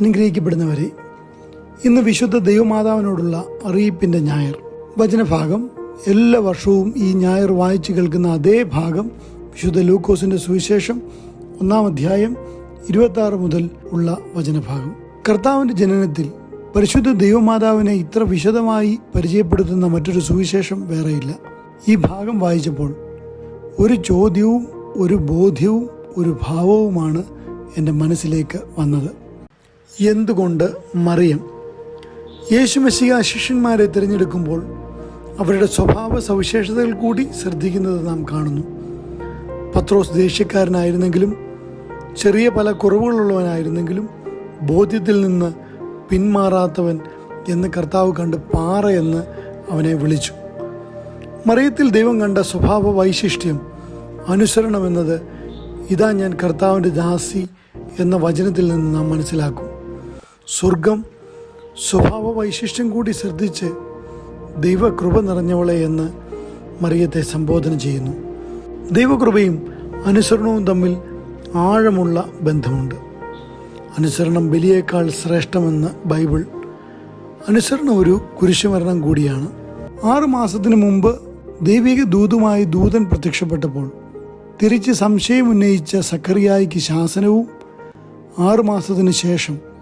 അനുഗ്രഹിക്കപ്പെടുന്നവരെ. ഇന്ന് വിശുദ്ധ ദൈവമാതാവിനോടുള്ള അറിയിപ്പിന്റെ ഞായർ. വചനഭാഗം എല്ലാ വർഷവും ഈ ഞായർ വായിച്ചു കേൾക്കുന്ന അതേ ഭാഗം വിശുദ്ധ ലൂക്കോസിന്റെ സുവിശേഷം ഒന്നാം അധ്യായം ഇരുപത്തി മുതൽ ഉള്ള വചനഭാഗം. കർത്താവിന്റെ ജനനത്തിൽ പരിശുദ്ധ ദൈവമാതാവിനെ ഇത്ര വിശദമായി പരിചയപ്പെടുത്തുന്ന മറ്റൊരു സുവിശേഷം വേറെയില്ല. ഈ ഭാഗം വായിച്ചപ്പോൾ ഒരു ചോദ്യവും ഒരു ബോധ്യവും ഒരു ഭാവവുമാണ് എന്റെ മനസ്സിലേക്ക് വന്നത്. എന്തുകൊണ്ട് മറിയം? യേശുമശിക ശിഷ്യന്മാരെ തിരഞ്ഞെടുക്കുമ്പോൾ അവരുടെ സ്വഭാവ സവിശേഷതകൾ കൂടി ശ്രദ്ധിക്കുന്നത് നാം കാണുന്നു. പത്രോസ് ദേഷ്യക്കാരനായിരുന്നെങ്കിലും ചെറിയ പല കുറവുകളുള്ളവനായിരുന്നെങ്കിലും ബോധ്യത്തിൽ നിന്ന് പിന്മാറാത്തവൻ എന്ന് കർത്താവ് കണ്ട് പാറ എന്ന് അവനെ വിളിച്ചു. മറിയത്തിൽ ദൈവം കണ്ട സ്വഭാവ വൈശിഷ്ട്യം അനുസരണമെന്നത് ഇതാ ഞാൻ കർത്താവിന്റെ ദാസി എന്ന വചനത്തിൽ നിന്ന് നാം മനസ്സിലാക്കും. സ്വർഗം സ്വഭാവ വൈശിഷ്ട്യം കൂടി ശ്രദ്ധിച്ച് ദൈവകൃപ നിറഞ്ഞവളെ എന്ന് മറിയത്തെ സംബോധന ചെയ്യുന്നു. ദൈവകൃപയും അനുസരണവും തമ്മിൽ ആഴമുള്ള ബന്ധമുണ്ട്. അനുസരണം ബലിയേക്കാൾ ശ്രേഷ്ഠമെന്ന് ബൈബിൾ അനുസരണം ഒരു കുരിശുമരണം കൂടിയാണ്. ആറു മാസത്തിന് മുമ്പ് ദൈവിക ദൂതുമായി ദൂതൻ പ്രത്യക്ഷപ്പെട്ടപ്പോൾ തിരിച്ച് സംശയം ഉന്നയിച്ച സക്കറിയായിക്ക് ശാസനവും ആറുമാസത്തിന് ശേഷം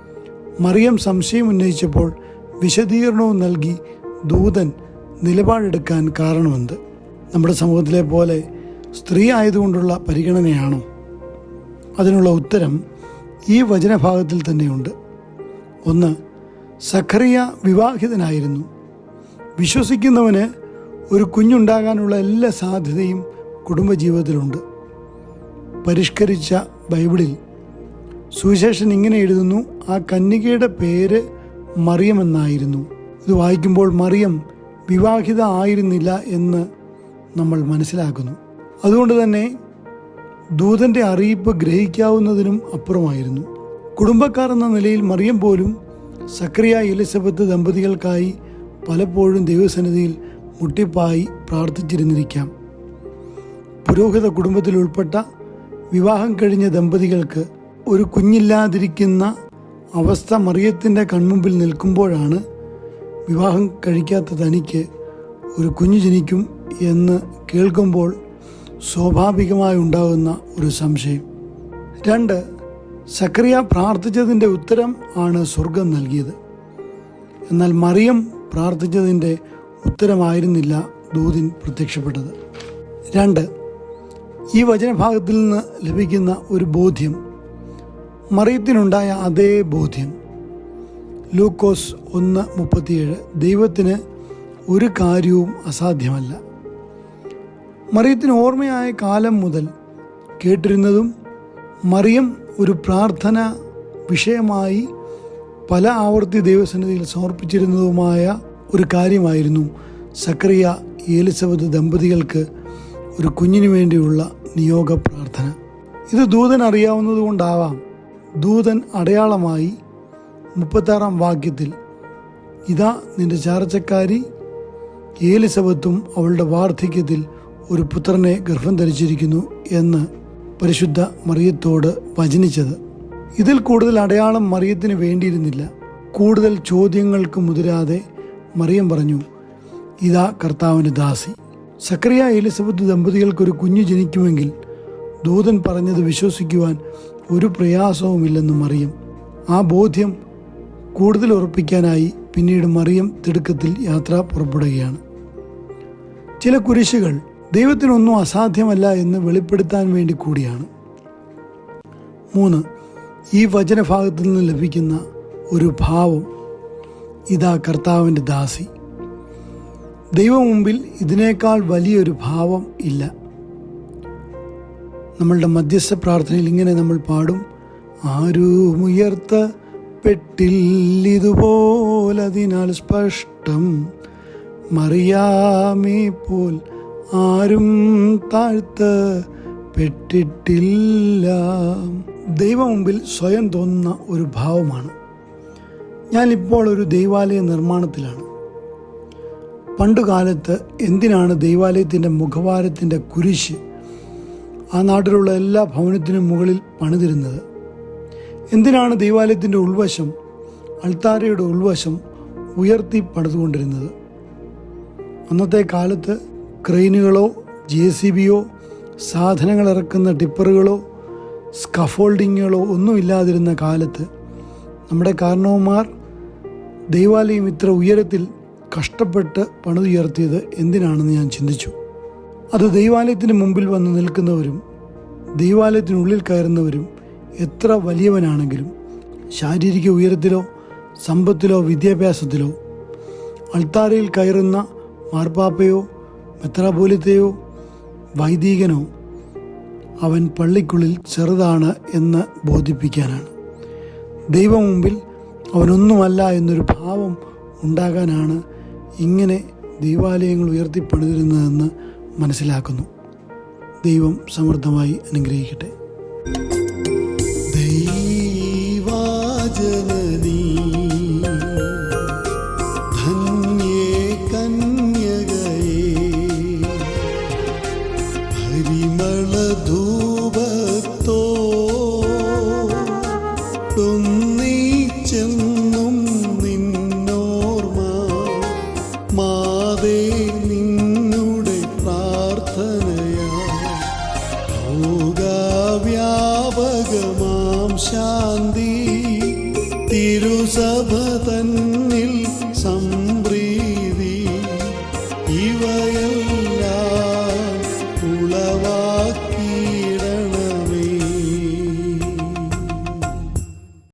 മറിയം സംശയം ഉന്നയിച്ചപ്പോൾ വിശദീകരണവും നൽകി ദൂതൻ നിലപാടെടുക്കാൻ കാരണമെന്ത്? നമ്മുടെ സമൂഹത്തിലെ പോലെ സ്ത്രീ ആയതുകൊണ്ടുള്ള പരിഗണനയാണോ? അതിനുള്ള ഉത്തരം ഈ വചനഭാഗത്തിൽ തന്നെയുണ്ട്. ഒന്ന് സഖറിയ വിവാഹിതനായിരുന്നു. വിശ്വസിക്കുന്നവന് ഒരു കുഞ്ഞുണ്ടാകാനുള്ള എല്ലാ സാധ്യതയും കുടുംബജീവിതത്തിലുണ്ട്. പരിഷ്കരിച്ച ബൈബിളിൽ സുവിശേഷൻ ഇങ്ങനെ എഴുതുന്നു ആ കന്യകയുടെ പേര് മറിയം എന്നായിരുന്നു. ഇത് വായിക്കുമ്പോൾ മറിയം വിവാഹിത ആയിരുന്നില്ല എന്ന് നമ്മൾ മനസ്സിലാക്കുന്നു. അതുകൊണ്ട് തന്നെ ദൂതന്റെ അറിയിപ്പ് ഗ്രഹിക്കാവുന്നതിനും അപ്പുറമായിരുന്നു. കുടുംബക്കാർ എന്ന നിലയിൽ മറിയം പോലും സക്രിയ എലിസബത്ത് ദമ്പതികൾക്കായി പലപ്പോഴും ദൈവസന്നിധിയിൽ മുട്ടിപ്പായി പ്രാർത്ഥിച്ചിരുന്നിരിക്കാം. പുരോഹിത കുടുംബത്തിൽ ഉൾപ്പെട്ട വിവാഹം കഴിഞ്ഞ ദമ്പതികൾക്ക് ഒരു കുഞ്ഞില്ലാതിരിക്കുന്ന അവസ്ഥ മറിയത്തിന്റെ കൺമുമ്പിൽ നിൽക്കുമ്പോഴാണ് വിവാഹം കഴിക്കാത്ത തനിക്ക് ഒരു കുഞ്ഞു ജനിക്കും എന്ന് കേൾക്കുമ്പോൾ സ്വാഭാവികമായി ഉണ്ടാകുന്ന ഒരു സംശയം. രണ്ട് സക്രിയ പ്രാർത്ഥിച്ചതിന്റെ ഉത്തരം ആണ് സ്വർഗം നൽകിയത്. എന്നാൽ മറിയം പ്രാർത്ഥിച്ചതിന്റെ ഉത്തരമായിരുന്നില്ല ദൂതിൻ പ്രത്യക്ഷപ്പെട്ടത്. രണ്ട് ഈ വചനഭാഗത്തിൽ നിന്ന് ലഭിക്കുന്ന ഒരു ബോധ്യം മറിയത്തിനുണ്ടായ അതേ ബോധ്യം. ലൂക്കോസ് ഒന്ന് മുപ്പത്തിയേഴ്. ദൈവത്തിന് ഒരു കാര്യവും അസാധ്യമല്ല. മറിയത്തിന് ഓർമ്മയായ കാലം മുതൽ കേട്ടിരുന്നതും മറിയം ഒരു പ്രാർത്ഥന വിഷയമായി പല ആവർത്തി ദൈവസന്നിധിയിൽ സമർപ്പിച്ചിരുന്നതുമായ ഒരു കാര്യമായിരുന്നു സക്രിയ ഏലിസബത്ത് ദമ്പതികൾക്ക് ഒരു കുഞ്ഞിനു വേണ്ടിയുള്ള നിയോഗ പ്രാർത്ഥന ഇത് ദൂതൻ അറിയാവുന്നതുകൊണ്ടാവാം ദൂതൻ അടയാളമായി മുപ്പത്താറാം വാക്യത്തിൽ ഇതാ നിന്റെ ചാർച്ചക്കാരി ഏലിസബത്തും അവളുടെ വാർദ്ധക്യത്തിൽ ഒരു പുത്രനെ ഗർഭം ധരിച്ചിരിക്കുന്നു എന്ന് പരിശുദ്ധ മറിയത്തോട് വചനിച്ചത്. ഇതിൽ കൂടുതൽ അടയാളം മറിയത്തിന് വേണ്ടിയിരുന്നില്ല. കൂടുതൽ ചോദ്യങ്ങൾക്ക് മുതിരാതെ മറിയം പറഞ്ഞു ഇതാ കർത്താവിന്റെ ദാസി. സക്രിയ എലിസബത്ത് ദമ്പതികൾക്ക് ഒരു കുഞ്ഞു ജനിക്കുമെങ്കിൽ ദൂതൻ പറഞ്ഞത് വിശ്വസിക്കുവാൻ ഒരു പ്രയാസവുമില്ലെന്ന് മറിയം. ആ ബോധ്യം കൂടുതൽ ഉറപ്പിക്കാനായി പിന്നീട് മറിയം തിടുക്കത്തിൽ യാത്ര പുറപ്പെടുകയാണ്. ചില കുരിശുകൾ ദൈവത്തിനൊന്നും അസാധ്യമല്ല എന്ന് വെളിപ്പെടുത്താൻ വേണ്ടി കൂടിയാണ്. മൂന്ന് ഈ വചനഭാഗത്തു നിന്ന് ലഭിക്കുന്ന ഒരു ഭാവം. ഇതാ കർത്താവിന്റെ ദാസി. ദൈവം മുമ്പിൽ ഇതിനേക്കാൾ വലിയൊരു ഭാവം ഇല്ല. നമ്മളുടെ മധ്യസ്ഥ പ്രാർത്ഥനയിൽ ഇങ്ങനെ നമ്മൾ പാടും. ആരും പെട്ടില്ലിതുപോലതിനാൽ സ്പഷ്ടം മറിയാമേ പോൽ ആരും താഴ്ത്ത പെട്ടിട്ടില്ല ദൈവം മുമ്പിൽ സ്വയം തോന്നുന്ന ഒരു ഭാവമാണ്. ഞാനിപ്പോൾ ഒരു ദൈവാലയ നിർമ്മാണത്തിലാണ്. പണ്ടുകാലത്ത് എന്തിനാണ് ദൈവാലയത്തിന്റെ മുഖവാരത്തിന്റെ കുരിശ് ആ നാട്ടിലുള്ള എല്ലാ ഭവനത്തിനും മുകളിൽ പണിതിരുന്നത്. എന്തിനാണ് ദൈവാലയത്തിന്റെ ഉൾവശം അൾത്താരയുടെ ഉൾവശം ഉയർത്തി പണിതുകൊണ്ടിരുന്നത്? അന്നത്തെ കാലത്ത് ക്രെയിനുകളോ ജെ സി ബിയോ സാധനങ്ങൾ ഇറക്കുന്ന ടിപ്പറുകളോ സ്കഫോൾഡിങ്ങുകളോ ഒന്നുമില്ലാതിരുന്ന കാലത്ത് നമ്മുടെ കാരണവന്മാർ ദൈവാലയം ഇത്ര ഉയരത്തിൽ കഷ്ടപ്പെട്ട് പണിതുയർത്തിയത് എന്തിനാണെന്ന് ഞാൻ ചിന്തിച്ചു. അത് ദൈവാലയത്തിന് മുമ്പിൽ വന്ന് നിൽക്കുന്നവരും ദൈവാലയത്തിനുള്ളിൽ കയറുന്നവരും എത്ര വലിയവനാണെങ്കിലും ശാരീരിക ഉയരത്തിലോ സമ്പത്തിലോ വിദ്യാഭ്യാസത്തിലോ അൾത്താരയിൽ കയറുന്ന മാർപ്പാപ്പയോ മെത്രാപോലിത്തയോ വൈദികനോ അവൻ പള്ളിക്കുള്ളിൽ ചെറുതാണ് എന്ന് ബോധിപ്പിക്കാനാണ്. ദൈവം മുമ്പിൽ അവനൊന്നുമല്ല എന്നൊരു ഭാവം ഉണ്ടാകാനാണ് ഇങ്ങനെ ദൈവാലയങ്ങൾ ഉയർത്തിപ്പണിതിരുന്നതെന്ന് മനസ്സിലാക്കുന്നു. ദൈവം സമൃദ്ധമായി അനുഗ്രഹിക്കട്ടെ. ദൈവാചനീ ചെന്നും നിന്നോർമ മാതേ നിന്ന